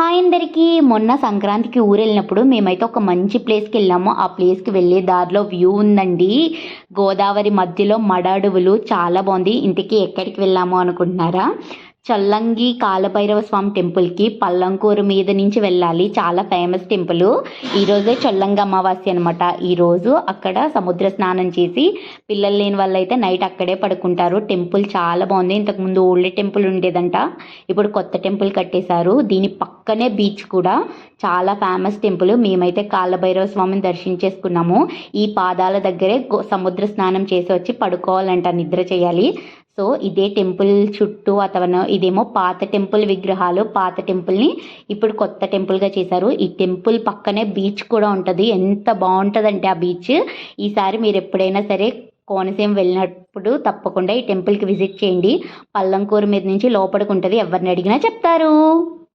Hi అందరికీ. మొన్న సంక్రాంతికి ఊరు వెళ్ళినప్పుడు మేమైతే ఒక మంచి ప్లేస్కి వెళ్ళాము. ఆ ప్లేస్కి వెళ్ళే దారిలో వ్యూ ఉందండి. గోదావరి మధ్యలో మడ అడవులు చాలా బాగుంది ఇంతకీ ఎక్కడికి వెళ్ళాము అనుకుంటున్నారా? చల్లంగి కాలభైరవ స్వామి టెంపుల్కి పల్లంకూరు మీద నుంచి వెళ్ళాలి. చాలా ఫేమస్ టెంపుల్ ఈరోజే చల్లంగి అమావాస్య అనమాట ఈరోజు అక్కడ సముద్ర స్నానం చేసి పిల్లలు లేని వాళ్ళు అయితే నైట్ అక్కడే పడుకుంటారు. టెంపుల్ చాలా బాగుంది. ఇంతకుముందు ఓల్డ్ టెంపుల్ ఉండేదంట. ఇప్పుడు కొత్త టెంపుల్ కట్టేశారు. దీని పక్కనే బీచ్ కూడా చాలా ఫేమస్ టెంపుల్ మేమైతే కాలభైరవ స్వామిని దర్శించేసుకున్నాము ఈ పాదాల దగ్గరే సముద్ర స్నానం చేసి వచ్చి పడుకోవాలంట. నిద్ర చేయాలి. సో ఇదే టెంపుల్ చుట్టూ వాతావరణం. ఇదేమో పాత టెంపుల్ విగ్రహాలు పాత టెంపుల్ని ఇప్పుడు కొత్త టెంపుల్గా చేశారు. ఈ టెంపుల్ పక్కనే బీచ్ కూడా ఉంటుంది. ఎంత బాగుంటుందంటే ఆ బీచ్. ఈసారి మీరు ఎప్పుడైనా సరే కోనసీమ వెళ్ళినప్పుడు తప్పకుండా ఈ టెంపుల్కి విజిట్ చేయండి. పల్లంకూరు మీద నుంచి లోపలికి ఉంటుంది. ఎవరిని అడిగినా చెప్తారు.